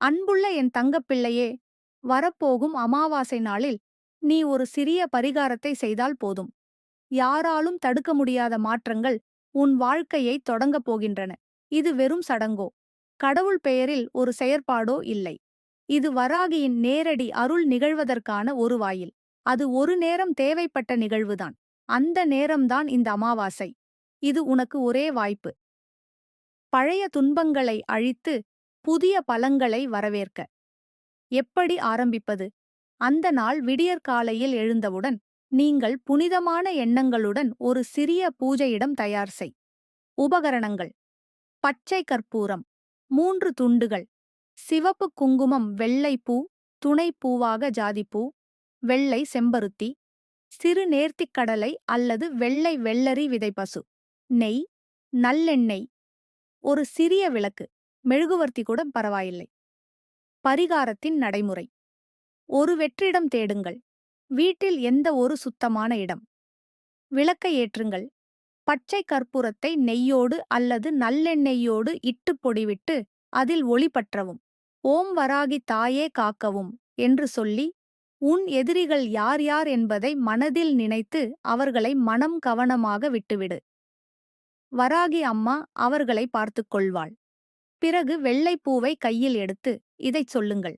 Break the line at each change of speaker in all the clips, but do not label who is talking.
அன்புள்ள என் தங்கப்பிள்ளையே வரப்போகும் அமாவாசை நாளில் நீ ஒரு சிறிய பரிகாரத்தை செய்தால் போதும். யாராலும் தடுக்க முடியாத மாற்றங்கள் உன் வாழ்க்கையை தொடங்கப் போகின்றன. இது வெறும் சடங்கோ. கடவுள் பெயரில் ஒரு செயற்பாடோ இல்லை. இது வராகியின் நேரடி அருள் நிகழ்வதற்கான ஒரு வாயில். அது ஒரு நேரம் தேவைப்பட்ட நிகழ்வுதான். அந்த நேரம்தான் இந்த அமாவாசை. இது உனக்கு ஒரே வாய்ப்பு. பழைய துன்பங்களை அழித்து புதிய பலங்களை வரவேற்க. எப்படி ஆரம்பிப்பது? அந்த நாள் விடியற்காலையில் எழுந்தவுடன் நீங்கள் புனிதமான எண்ணங்களுடன் ஒரு சிறிய பூஜையிடம் தயார் செய். உபகரணங்கள். பச்சை கற்பூரம். மூன்று துண்டுகள். சிவப்பு குங்குமம் வெள்ளைப்பூ துணைப்பூவாக பூவாக ஜாதிப்பூ வெள்ளை செம்பருத்தி சிறு நேர்த்திக்கடலை அல்லது வெள்ளை வெள்ளரி விதைப்பசு. நெய். நல்லெண்ணெய். ஒரு சிறிய விளக்கு. மெழுகுவர்த்தி கூட பரவாயில்லை. பரிகாரத்தின் நடைமுறை. ஒரு வெற்றிடம் தேடுங்கள். வீட்டில் எந்த ஒரு சுத்தமான இடம்? விளக்கை ஏற்றுங்கள். பச்சை கற்பூரத்தை நெய்யோடு அல்லது நல்லெண்ணெய்யோடு இட்டு பொடிவிட்டு அதில் ஒளிபற்றவும் ஓம் வராகி தாயே காக்கவும் என்று சொல்லி உன் எதிரிகள் யார் யார் என்பதை மனதில் நினைத்து அவர்களை மனம் கவனமாக விட்டுவிடு. வராகி அம்மா அவர்களை பார்த்துக் கொள்வாள். பிறகு வெள்ளைப்பூவை கையில் எடுத்து இதைச் சொல்லுங்கள்.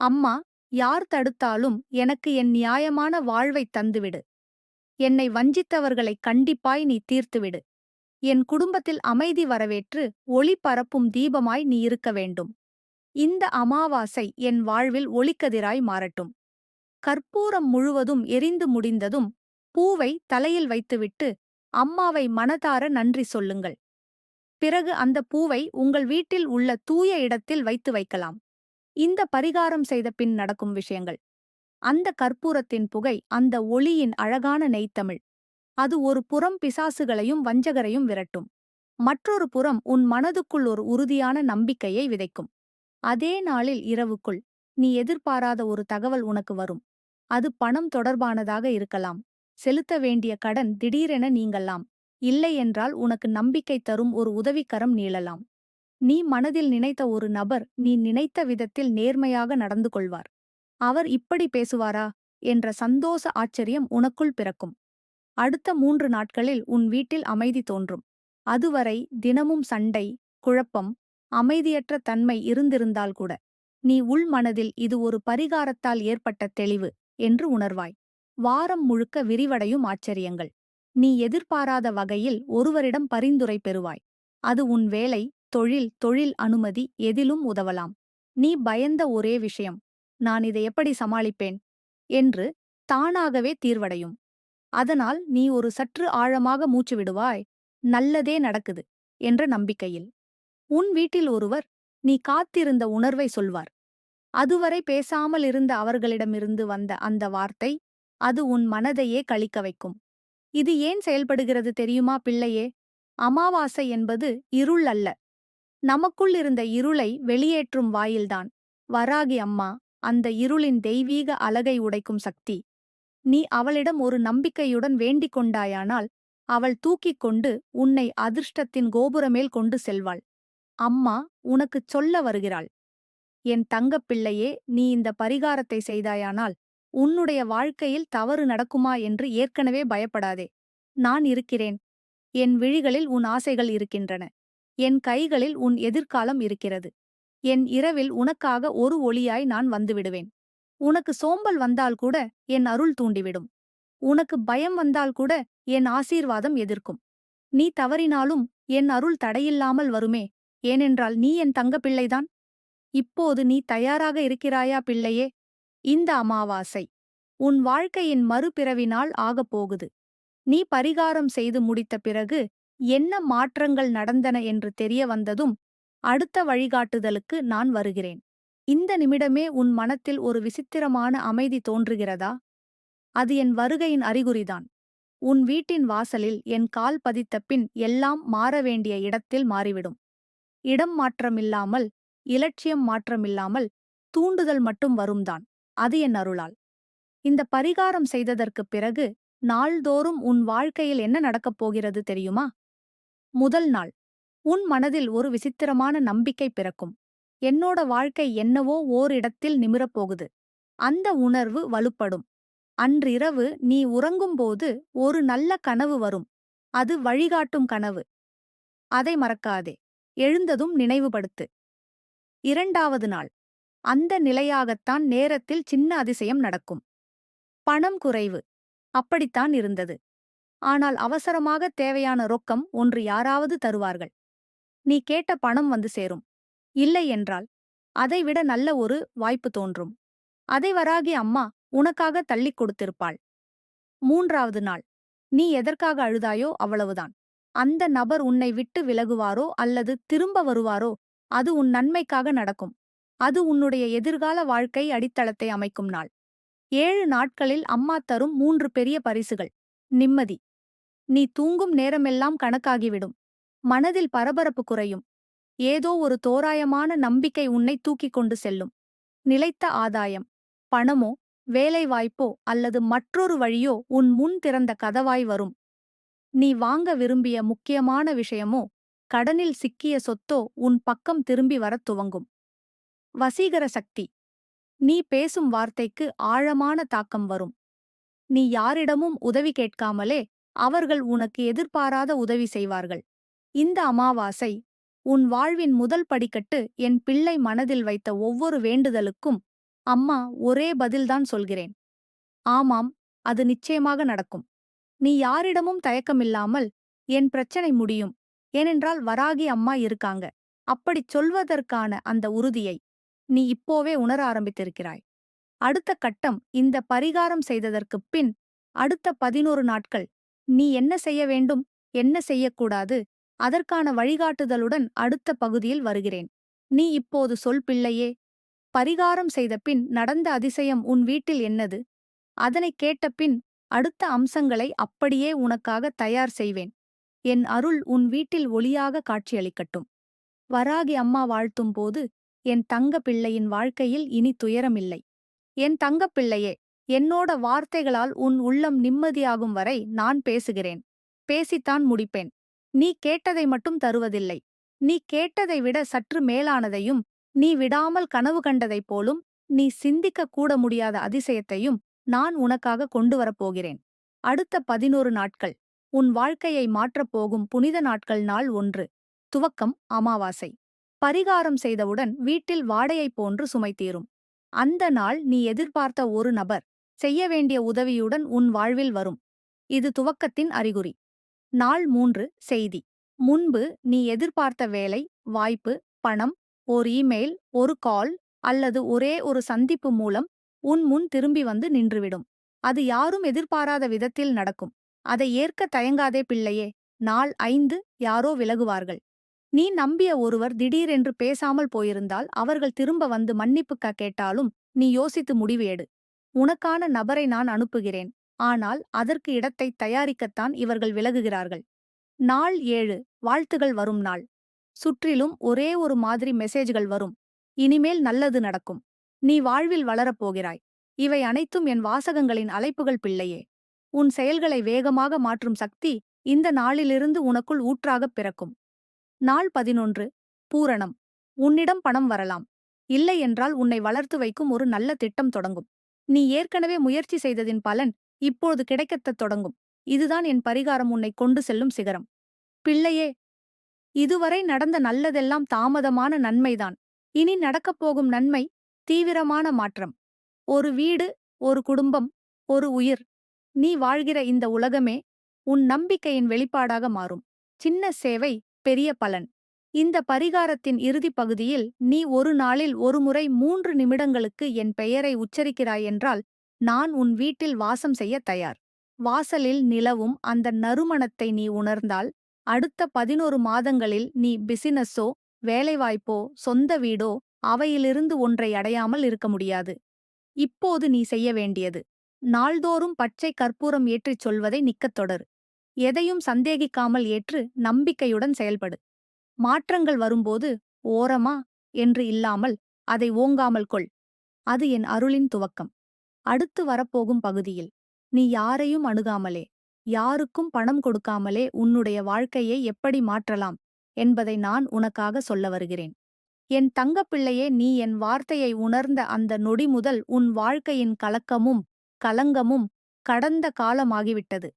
அம்மா யார் தடுத்தாலும் எனக்கு என் நியாயமான வாழ்வைத் தந்துவிடு. என்னை வஞ்சித்தவர்களை கண்டிப்பாய் நீ தீர்த்துவிடு. என் குடும்பத்தில் அமைதி வரவேற்று ஒளி பரப்பும் தீபமாய் நீ இருக்க வேண்டும். இந்த அமாவாசை என் வாழ்வில் ஒளிக்கதிராய் மாறட்டும். கற்பூரம் முழுவதும் எரிந்து முடிந்ததும் பூவை தலையில் வைத்துவிட்டு அம்மாவை மனதார நன்றி சொல்லுங்கள். பிறகு அந்த பூவை உங்கள் வீட்டில் உள்ள தூய இடத்தில் வைத்து வைக்கலாம். இந்த பரிகாரம் செய்த பின் நடக்கும் விஷயங்கள். அந்த கற்பூரத்தின் புகை அந்த ஒளியின் அழகான நெய்த்தமிழ் அது ஒரு புறம் பிசாசுகளையும் வஞ்சகரையும் விரட்டும். மற்றொரு புறம் உன் மனதுக்குள் ஒரு உறுதியான நம்பிக்கையை விதைக்கும். அதே நாளில் இரவுக்குள் நீ எதிர்பாராத ஒரு தகவல் உனக்கு வரும். அது பணம் தொடர்பானதாக இருக்கலாம். செலுத்த வேண்டிய கடன் திடீரென நீங்கலாம். இல்லை என்றால் உனக்கு நம்பிக்கை தரும் ஒரு உதவிக்கரம் நீளலாம். நீ மனதில் நினைத்த ஒரு நபர் நீ நினைத்த விதத்தில் நேர்மையாக நடந்து கொள்வார். அவர் இப்படி பேசுவாரா? என்ற சந்தோஷ ஆச்சரியம் உனக்குள் பிறக்கும். அடுத்த மூன்று நாட்களில் உன் வீட்டில் அமைதி தோன்றும். அதுவரை தினமும் சண்டை குழப்பம் அமைதியற்ற தன்மை இருந்திருந்தால் கூட நீ உள் மனதில் இது ஒரு பரிகாரத்தால் ஏற்பட்ட தெளிவு என்று உணர்வாய். வாரம் முழுக்க விரிவடையும் ஆச்சரியங்கள். நீ எதிர்பாராத வகையில் ஒருவரிடம் பரிந்துரை பெறுவாய். அது உன் வேலை தொழில் தொழில் அனுமதி எதிலும் உதவலாம். நீ பயந்த ஒரே விஷயம் நான் இதை எப்படி சமாளிப்பேன்? என்று தானாகவே தீர்வடையும். அதனால் நீ ஒரு சற்று ஆழமாக மூச்சு விடுவாய். நல்லதே நடக்குது என்ற நம்பிக்கையில். உன் வீட்டில் ஒருவர் நீ காத்திருந்த உணர்வை சொல்வார். அதுவரை பேசாமல் இருந்த அவர்களிடமிருந்து வந்த அந்த வார்த்தை அது உன் மனதையே கழிக்க வைக்கும். இது ஏன் செயல்படுகிறது தெரியுமா பிள்ளையே? அமாவாசை என்பது இருள் அல்ல. நமக்குள் இருந்த இருளை வெளியேற்றும் வாயில்தான். வராகி அம்மா அந்த இருளின் தெய்வீக அலகை உடைக்கும் சக்தி. நீ அவளிடம் ஒரு நம்பிக்கையுடன் வேண்டிக் கொண்டாயானால் அவள் தூக்கிக் கொண்டு உன்னை அதிர்ஷ்டத்தின் கோபுரமேல் கொண்டு செல்வாள். அம்மா உனக்குச் சொல்ல வருகிறாள். என் தங்கப்பிள்ளையே நீ இந்த பரிகாரத்தை செய்தாயானால் உன்னுடைய வாழ்க்கையில் தவறு நடக்குமா என்று ஏற்கனவே பயப்படாதே. நான் இருக்கிறேன். என் விழிகளில் உன் ஆசைகள் இருக்கின்றன. என் கைகளில் உன் எதிர்காலம் இருக்கிறது. என் இரவில் உனக்காக ஒரு ஒளியாய் நான் வந்துவிடுவேன். உனக்கு சோம்பல் வந்தால் கூட என் அருள் தூண்டிவிடும். உனக்கு பயம் வந்தால் கூட என் ஆசீர்வாதம் எதிர்க்கும். நீ தவறினாலும் என் அருள் தடையில்லாமல் வருமே. ஏனென்றால் நீ என் தங்க பிள்ளைதான் இப்போது நீ தயாராக இருக்கிறாயா பிள்ளையே? இந்த அமாவாசை. உன் வாழ்க்கையின் மறுபிறவினால் ஆகப் போகுது. நீ பரிகாரம் செய்து முடித்த பிறகு என்ன மாற்றங்கள் நடந்தன என்று தெரிய வந்ததும் அடுத்த வழிகாட்டுதலுக்கு நான் வருகிறேன். இந்த நிமிடமே உன் மனத்தில் ஒரு விசித்திரமான அமைதி தோன்றுகிறதா? அது என் வருகையின் அறிகுறிதான். உன் வீட்டின் வாசலில் என் கால் பதித்த பின் எல்லாம் மாற வேண்டிய இடத்தில் மாறிவிடும். இடம் மாற்றமில்லாமல் இலட்சியம் மாற்றமில்லாமல் தூண்டுதல் மட்டும் வரும்தான். அது என் அருளால். இந்த பரிகாரம் செய்ததற்குப் பிறகு நாள்தோறும் உன் வாழ்க்கையில் என்ன நடக்கப் போகிறது தெரியுமா? முதல் நாள். உன் மனதில் ஒரு விசித்திரமான நம்பிக்கை பிறக்கும். என்னோட வாழ்க்கை என்னவோ ஓரிடத்தில் நிமிரப் போகுது. அந்த உணர்வு வலுப்படும். அன்றிரவு நீ உறங்கும்போது ஒரு நல்ல கனவு வரும். அது வழிகாட்டும் கனவு. அதை மறக்காதே. எழுந்ததும் நினைவுபடுத்து. இரண்டாவது நாள். அந்த நிலையாகத்தான் நேரத்தில் சின்ன அதிசயம் நடக்கும். பணம் குறைவு. அப்படித்தான் இருந்தது. ஆனால் அவசரமாக தேவையான ரொக்கம் ஒன்று யாராவது தருவார்கள். நீ கேட்ட பணம் வந்து சேரும். இல்லை என்றால் அதைவிட நல்ல ஒரு வாய்ப்பு தோன்றும். அதை வராகி அம்மா உனக்காக தள்ளிக் கொடுத்திருப்பாள். மூன்றாவது நாள். நீ எதற்காக அழுதாயோ அவ்வளவுதான். அந்த நபர் உன்னை விட்டு விலகுவாரோ அல்லது திரும்ப வருவாரோ அது உன் நன்மைக்காக நடக்கும். அது உன்னுடைய எதிர்கால வாழ்க்கை அடித்தளத்தை அமைக்கும் நாள். ஏழு நாட்களில் அம்மா தரும் மூன்று பெரிய பரிசுகள். நிம்மதி. நீ தூங்கும் நேரமெல்லாம் கணக்காகிவிடும். மனதில் பரபரப்பு குறையும். ஏதோ ஒரு தோராயமான நம்பிக்கை உன்னை தூக்கிக் கொண்டு செல்லும். நிலைத்த ஆதாயம். பணமோ வேலைவாய்ப்போ அல்லது மற்றொரு வழியோ உன் முன் திறந்த கதவாய் வரும். நீ வாங்க விரும்பிய முக்கியமான விஷயமோ கடனில் சிக்கிய சொத்தோ உன் பக்கம் திரும்பி வரத் துவங்கும். வசீகர சக்தி. நீ பேசும் வார்த்தைக்கு ஆழமான தாக்கம் வரும். நீ யாரிடமும் உதவி கேட்காமலே அவர்கள் உனக்கு எதிர்பாராத உதவி செய்வார்கள். இந்த அமாவாசை உன் வாழ்வின் முதல் படிக்கட்டு என் பிள்ளை மனதில் வைத்த ஒவ்வொரு வேண்டுதலுக்கும் அம்மா ஒரே பதில்தான் சொல்கிறேன். ஆமாம் அது நிச்சயமாக நடக்கும். நீ யாரிடமும் தயக்கமில்லாமல் என் பிரச்சனை முடியும். ஏனென்றால் வராகி அம்மா இருக்காங்க. அப்படிச் சொல்வதற்கான அந்த உறுதியை நீ இப்போவே உணர ஆரம்பித்திருக்கிறாய். அடுத்த கட்டம் இந்த பரிகாரம் செய்ததற்குப் பின் அடுத்த பதினோரு நாட்கள் நீ என்ன செய்ய வேண்டும் என்ன செய்யக்கூடாது அதற்கான வழிகாட்டுதலுடன் அடுத்த பகுதியில் வருகிறேன். நீ இப்போது சொல் பிள்ளையே. பரிகாரம் செய்த பின் நடந்த அதிசயம் உன் வீட்டில் என்னது? அதனைக் கேட்டபின் அடுத்த அம்சங்களை அப்படியே உனக்காக தயார் செய்வேன். என் அருள் உன் வீட்டில் ஒளியாக காட்சியளிக்கட்டும். வராகி அம்மா வாழ்த்தும் போது என் தங்க பிள்ளையின் வாழ்க்கையில் இனி துயரமில்லை. என் தங்கப் பிள்ளையே என்னோட வார்த்தைகளால் உன் உள்ளம் நிம்மதியாகும் வரை நான் பேசுகிறேன். பேசித்தான் முடிப்பேன். நீ கேட்டதை மட்டும் தருவதில்லை. நீ கேட்டதை விட சற்று மேலானதையும் நீ விடாமல் கனவு கண்டதைப் போலும் நீ சிந்திக்க கூட முடியாத அதிசயத்தையும் நான் உனக்காக கொண்டு வரப்போகிறேன் அடுத்த பதினோரு நாட்கள். உன் வாழ்க்கையை மாற்றப் போகும் புனித நாட்கள் நாள் ஒன்று. துவக்கம் அமாவாசை. பரிகாரம் செய்தவுடன் வீட்டில் வாடையைப் போன்று சுமை தீரும் அந்த நாள் நீ எதிர்பார்த்த ஒரு நபர் செய்ய வேண்டிய உதவியுடன் உன் வாழ்வில் வரும். இது துவக்கத்தின் அறிகுறி. நாள் மூன்று செய்தி. முன்பு நீ எதிர்பார்த்த வேலை வாய்ப்பு பணம் ஒரு இமெயில் ஒரு கால் அல்லது ஒரே ஒரு சந்திப்பு மூலம் உன் முன் திரும்பி வந்து நின்றுவிடும். அது யாரும் எதிர்பாராத விதத்தில் நடக்கும். அதை ஏற்க தயங்காதே பிள்ளையே. நாள் ஐந்து யாரோ விலகுவார்கள். நீ நம்பிய ஒருவர் திடீரென்று பேசாமல் போயிருந்தால் அவர்கள் திரும்ப வந்து மன்னிப்புக்கா கேட்டாலும் நீ யோசித்து முடிவு எடு. உனக்கான நபரை நான் அனுப்புகிறேன். ஆனால் அதற்கு இடத்தை தயாரிக்கத்தான் இவர்கள் விலகுகிறார்கள். நாள் ஏழு வாழ்த்துகள் வரும் நாள். சுற்றிலும் ஒரே ஒரு மாதிரி மெசேஜ்கள் வரும். இனிமேல் நல்லது நடக்கும். நீ வாழ்வில் வளரப்போகிறாய் இவை அனைத்தும் என் வாசகங்களின் அழைப்புகள் பிள்ளையே. உன் செயல்களை வேகமாக மாற்றும் சக்தி இந்த நாளிலிருந்து உனக்குள் ஊற்றாகப் பிறக்கும். நாள் பதினொன்று. பூரணம். உன்னிடம் பணம் வரலாம். இல்லை என்றால் உன்னை வளர்த்து வைக்கும் ஒரு நல்ல திட்டம் தொடங்கும். நீ ஏற்கனவே முயற்சி செய்ததின் பலன் இப்போது கிடைக்கத்தத் தொடங்கும். இதுதான் என் பரிகாரம். உன்னை கொண்டு செல்லும் சிகரம். பிள்ளையே இதுவரை நடந்த நல்லதெல்லாம் தாமதமான நன்மைதான். இனி நடக்கப் போகும் நன்மை தீவிரமான மாற்றம். ஒரு வீடு ஒரு குடும்பம் ஒரு உயிர். நீ வாழ்கிற இந்த உலகமே உன் நம்பிக்கையின் வெளிப்பாடாக மாறும். சின்ன சேவை பெரிய பலன். இந்த பரிகாரத்தின் இறுதிப் பகுதியில் நீ ஒரு நாளில் ஒருமுறை மூன்று நிமிடங்களுக்கு என் பெயரை உச்சரிக்கிறாய் என்றால் நான் உன் வீட்டில் வாசம் செய்ய தயார். வாசலில் நிலவும் அந்த நறுமணத்தை நீ உணர்ந்தால் அடுத்த பதினோரு மாதங்களில் நீ பிசினஸோ வேலைவாய்ப்போ சொந்த வீடோ அவையிலிருந்து ஒன்றை அடையாமல் இருக்க முடியாது. இப்போது நீ செய்ய வேண்டியது நாள்தோறும் பச்சை கற்பூரம் ஏற்றிச் சொல்வதை நிக்கத் தொடர். எதையும் சந்தேகிக்காமல் ஏற்று நம்பிக்கையுடன் செயல்படு. மாற்றங்கள் வரும்போது ஓரமா என்று இல்லாமல் அதை ஓங்காமல் கொள். அது என் அருளின் துவக்கம். அடுத்து வரப்போகும் பகுதியில் நீ யாரையும் அணுகாமலே யாருக்கும் பணம் கொடுக்காமலே உன்னுடைய வாழ்க்கையை எப்படி மாற்றலாம் என்பதை நான் உனக்காக சொல்ல வருகிறேன். என் தங்கப்பிள்ளையே நீ என் வார்த்தையை உணர்ந்த அந்த நொடி முதல் உன் வாழ்க்கையின் கலக்கமும் கலங்கமும் கடந்த காலமாகிவிட்டது.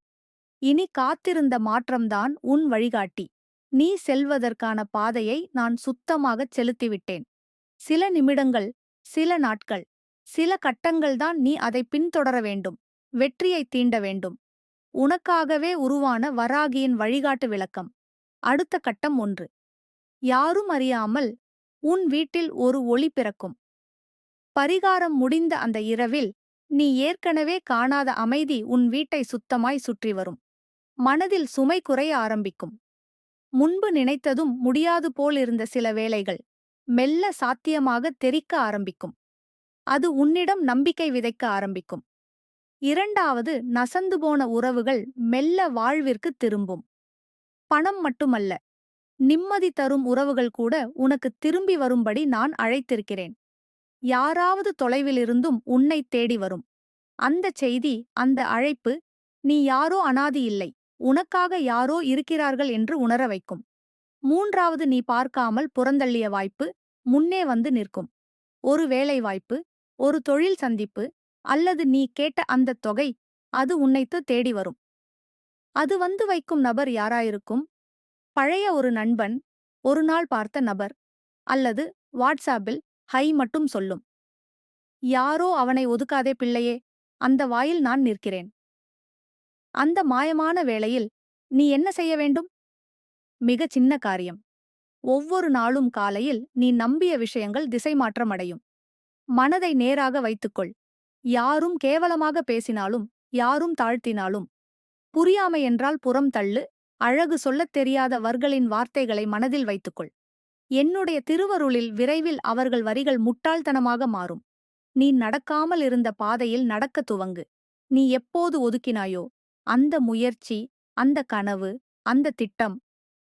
இனி காத்திருந்த மாற்றம்தான் உன் வழிகாட்டி. நீ செல்வதற்கான பாதையை நான் சுத்தமாகச் செலுத்திவிட்டேன். சில நிமிடங்கள் சில நாட்கள் சில கட்டங்கள்தான் நீ அதை பின்தொடர வேண்டும் வெற்றியை தீண்ட வேண்டும். உனக்காகவே உருவான வராகியின் வழிகாட்டு விளக்கம். அடுத்த கட்டம் ஒன்று. யாரும் அறியாமல் உன் வீட்டில் ஒரு ஒளி பிறக்கும். பரிகாரம் முடிந்த அந்த இரவில் நீ ஏற்கனவே காணாத அமைதி உன் வீட்டை சுத்தமாய் சுற்றி வரும். மனதில் சுமை குறைய ஆரம்பிக்கும். முன்பு நினைத்ததும் முடியாது போலிருந்த சில வேளைகள் மெல்ல சாத்தியமாக தெரிக்க ஆரம்பிக்கும். அது உன்னிடம் நம்பிக்கை விதைக்க ஆரம்பிக்கும். இரண்டாவது நசந்து போன உறவுகள் மெல்ல வாழ்விற்கு திரும்பும். பணம் மட்டுமல்ல நிம்மதி தரும் உறவுகள் கூட உனக்கு திரும்பி வரும்படி நான் அழைத்திருக்கிறேன். யாராவது தொலைவிலிருந்தும் உன்னைத் தேடி வரும். அந்த செய்தி அந்த அழைப்பு நீ யாரோ அனாதி இல்லை. உனக்காக யாரோ இருக்கிறார்கள் என்று உணர வைக்கும். மூன்றாவது நீ பார்க்காமல் புறந்தள்ளிய வாய்ப்பு முன்னே வந்து நிற்கும். ஒரு வேலை வாய்ப்பு ஒரு தொழில் சந்திப்பு அல்லது நீ கேட்ட அந்தத் தொகை அது உன்னைத்து தேடி வரும். அது வந்து வைக்கும் நபர் யாராயிருக்கும்? பழைய ஒரு நண்பன் ஒரு நாள் பார்த்த நபர் அல்லது வாட்ஸ்ஆப்பில் ஹை மட்டும் சொல்லும். யாரோ அவனை ஒதுக்காதே பிள்ளையே அந்த வாயில் நான் நிற்கிறேன். அந்த மாயமான வேளையில் நீ என்ன செய்ய வேண்டும்? மிக சின்ன காரியம். ஒவ்வொரு நாளும் காலையில் நீ நம்பிய விஷயங்கள் திசை மாற்றமடையும் மனதை நேராக வைத்துக்கொள். யாரும் கேவலமாக பேசினாலும் யாரும் தாழ்த்தினாலும். புரியாமை என்றால் புறம் தள்ளு அழகு சொல்லத் தெரியாத வர்களின் வார்த்தைகளை மனதில் வைத்துக்கொள். என்னுடைய திருவருளில் விரைவில் அவர்கள் வரிகள் முட்டாள்தனமாக மாறும். நீ நடக்காமல் இருந்த பாதையில் நடக்க துவங்கு. நீ எப்போது ஒதுக்கினாயோ அந்த முயற்சி அந்த கனவு அந்த திட்டம்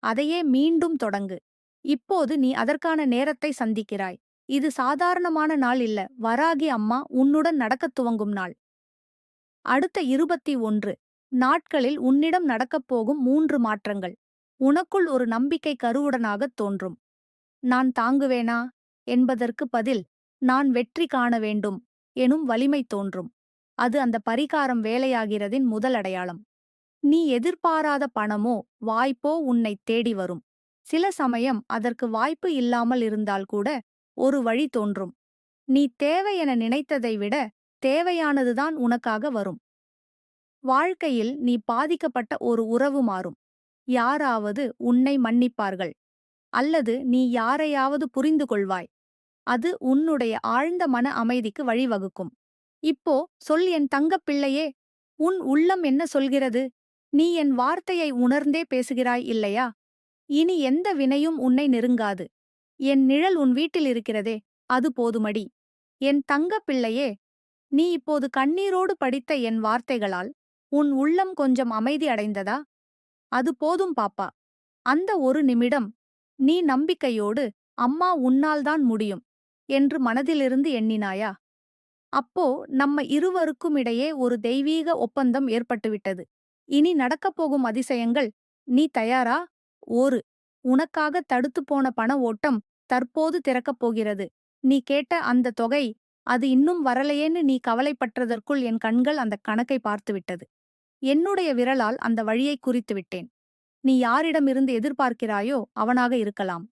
அதையே மீண்டும் தொடங்கு. இப்போது நீ அதற்கான நேரத்தை சந்திக்கிறாய். இது சாதாரணமான நாள் இல்ல. வராகி அம்மா உன்னுடன் நடக்கத் துவங்கும் நாள். அடுத்த இருபத்தி ஒன்று. நாட்களில் உன்னிடம் நடக்கப் போகும் மூன்று மாற்றங்கள். உனக்குள் ஒரு நம்பிக்கை கருவுடனாகத் தோன்றும். நான் தாங்குவேனா? என்பதற்கு பதில் நான் வெற்றி காண வேண்டும் எனும் வலிமை தோன்றும். அது அந்த பரிகாரம் வேலையாகிறதின் முதல் அடையாளம். நீ எதிர்பாராத பணமோ வாய்ப்போ உன்னைத் தேடி வரும். சில சமயம் அதற்கு வாய்ப்பு இல்லாமல் இருந்தால் கூட ஒரு வழி தோன்றும். நீ தேவை என நினைத்ததை விட தேவையானதுதான் உனக்காக வரும். வாழ்க்கையில் நீ பாதிக்கப்பட்ட ஒரு உறவு மாறும். யாராவது உன்னை மன்னிப்பார்கள். அல்லது நீ யாரையாவது புரிந்து கொள்வாய் அது உன்னுடைய ஆழ்ந்த மன அமைதிக்கு வழிவகுக்கும். இப்போ சொல் என் தங்கப் பிள்ளையே உன் உள்ளம் என்ன சொல்கிறது? நீ என் வார்த்தையை உணர்ந்தே பேசுகிறாய் இல்லையா? இனி எந்த வினையும் உன்னை நெருங்காது. என் நிழல் உன் வீட்டில் இருக்கிறதே அது போதுமடி. என் தங்கப் பிள்ளையே நீ இப்போது கண்ணீரோடு படித்த என் வார்த்தைகளால் உன் உள்ளம் கொஞ்சம் அமைதி அடைந்ததா? அது போதும் பாப்பா. அந்த ஒரு நிமிடம் நீ நம்பிக்கையோடு அம்மா உன்னால்தான் முடியும் என்று மனதிலிருந்து எண்ணினாயா? அப்போ நம்ம இருவருக்கும் இடையே ஒரு தெய்வீக ஒப்பந்தம் ஏற்பட்டுவிட்டது இனி நடக்கப் போகும் அதிசயங்கள் நீ தயாரா? ஓரு. உனக்காக தடுத்துப் போன பண ஓட்டம் தற்போது திறக்கப் போகிறது. நீ கேட்ட அந்த தொகை அது இன்னும் வரலையேன்னு நீ கவலைப்பட்டதற்குள் என் கண்கள் அந்த கணக்கை பார்த்துவிட்டது என்னுடைய விரலால் அந்த வழியை குறித்து விட்டேன். நீ யாரிடமிருந்து எதிர்பார்க்கிறாயோ அவனாக இருக்கலாம்.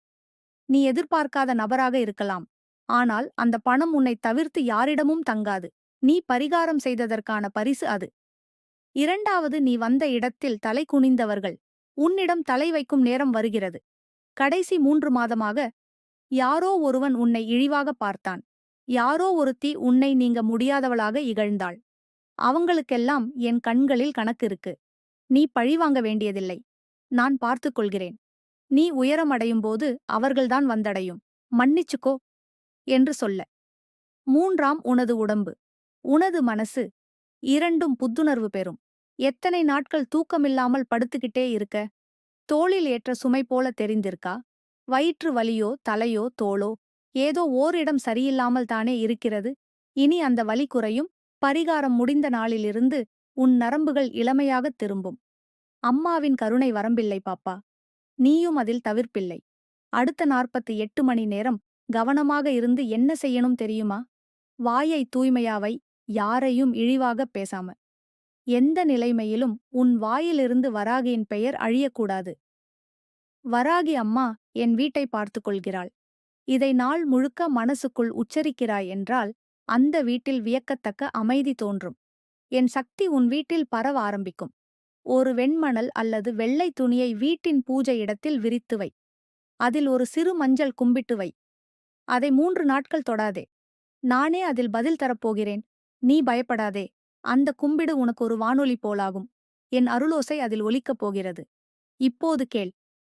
நீ எதிர்பார்க்காத நபராக இருக்கலாம். ஆனால் அந்த பணம் உன்னை தவிர்த்து யாரிடமும் தங்காது. நீ பரிகாரம் செய்ததற்கான பரிசு அது. இரண்டாவது நீ வந்த இடத்தில் தலை குனிந்தவர்கள். உன்னிடம் தலை வைக்கும் நேரம் வருகிறது. கடைசி மூன்று மாதமாக யாரோ ஒருவன் உன்னை இழிவாக பார்த்தான். யாரோ ஒருத்தி உன்னை நீங்க முடியாதவளாக இகழ்ந்தாள். அவங்களுக்கெல்லாம் என் கண்களில் கணக்கு இருக்கு. நீ பழிவாங்க வேண்டியதில்லை. நான் பார்த்துக் கொள்கிறேன். நீ உயரமடையும் போது அவர்கள்தான் வந்தடையும். மன்னிச்சுக்கோ. என்று சொல்ல. மூன்றாம் உனது உடம்பு. உனது மனசு. இரண்டும் புத்துணர்வு பெறும். எத்தனை நாட்கள் தூக்கமில்லாமல் படுத்துக்கிட்டே இருக்க? தோளில் ஏற்ற சுமை போல தெரிந்திருக்கா? வயிற்று வலியோ தலையோ தோளோ? ஏதோ ஓரிடம் சரியில்லாமல் தானே இருக்கிறது. இனி அந்த வலி குறையும். பரிகாரம் முடிந்த நாளிலிருந்து உன் நரம்புகள் இளமையாகத் திரும்பும். அம்மாவின் கருணை வரம்பில்லை பாப்பா. நீயும் அதில் தவிர்ப்பில்லை. அடுத்த நாற்பத்தி எட்டு மணி நேரம் கவனமாக இருந்து என்ன செய்யணும் தெரியுமா? வாயை தூய்மையாவை யாரையும் இழிவாகப் பேசாம. எந்த நிலைமையிலும் உன் வாயிலிருந்து வராகியின் பெயர் அழியக்கூடாது. வராகி அம்மா என் வீட்டை பார்த்துக் கொள்கிறாள். இதை நாள் முழுக்க மனசுக்குள் உச்சரிக்கிறாய் என்றால் அந்த வீட்டில் வியக்கத்தக்க அமைதி தோன்றும். என் சக்தி உன் வீட்டில் பரவ ஆரம்பிக்கும். ஒரு வெண்மணல் அல்லது வெள்ளை துணியை வீட்டின் பூஜை இடத்தில் விரித்து வை. அதில் ஒரு சிறு மஞ்சள் கும்பிட்டு வை. அதை மூன்று நாட்கள் தொடாதே. நானே அதில் பதில் தரப்போகிறேன். நீ பயப்படாதே. அந்த கும்பிடு உனக்கு ஒரு வானொலி போலாகும். என் அருளோசை அதில் ஒலிக்கப் போகிறது. இப்போது கேள்.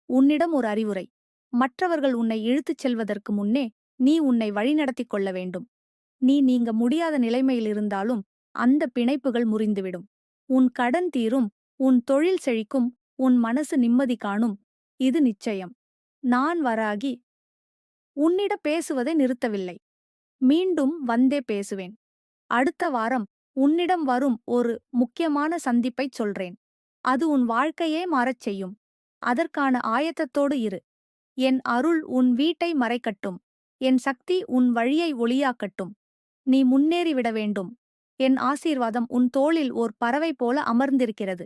உன்னிடம் ஒரு அறிவுரை. மற்றவர்கள் உன்னை இழுத்துச் செல்வதற்கு முன்னே நீ உன்னை வழிநடத்திக் கொள்ள வேண்டும். நீ நீங்க முடியாத நிலைமையில் இருந்தாலும் அந்த பிணைப்புகள் முறிந்துவிடும். உன் கடன் தீரும் உன் தொழில் செழிக்கும் உன் மனசு நிம்மதி காணும். இது நிச்சயம். நான் வராகி உன்னிட பேசுவதை நிறுத்தவில்லை. மீண்டும் வந்தே பேசுவேன். அடுத்த வாரம் உன்னிடம் வரும் ஒரு முக்கியமான சந்திப்பைச் சொல்றேன். அது உன் வாழ்க்கையே மாறச் செய்யும். அதற்கான ஆயத்தத்தோடு இரு. என் அருள் உன் வீட்டை மறைக்கட்டும். என் சக்தி உன் வழியை ஒளியாக்கட்டும். நீ முன்னேறிவிட வேண்டும். என் ஆசீர்வாதம் உன் தோளில் ஓர் பறவை போல அமர்ந்திருக்கிறது.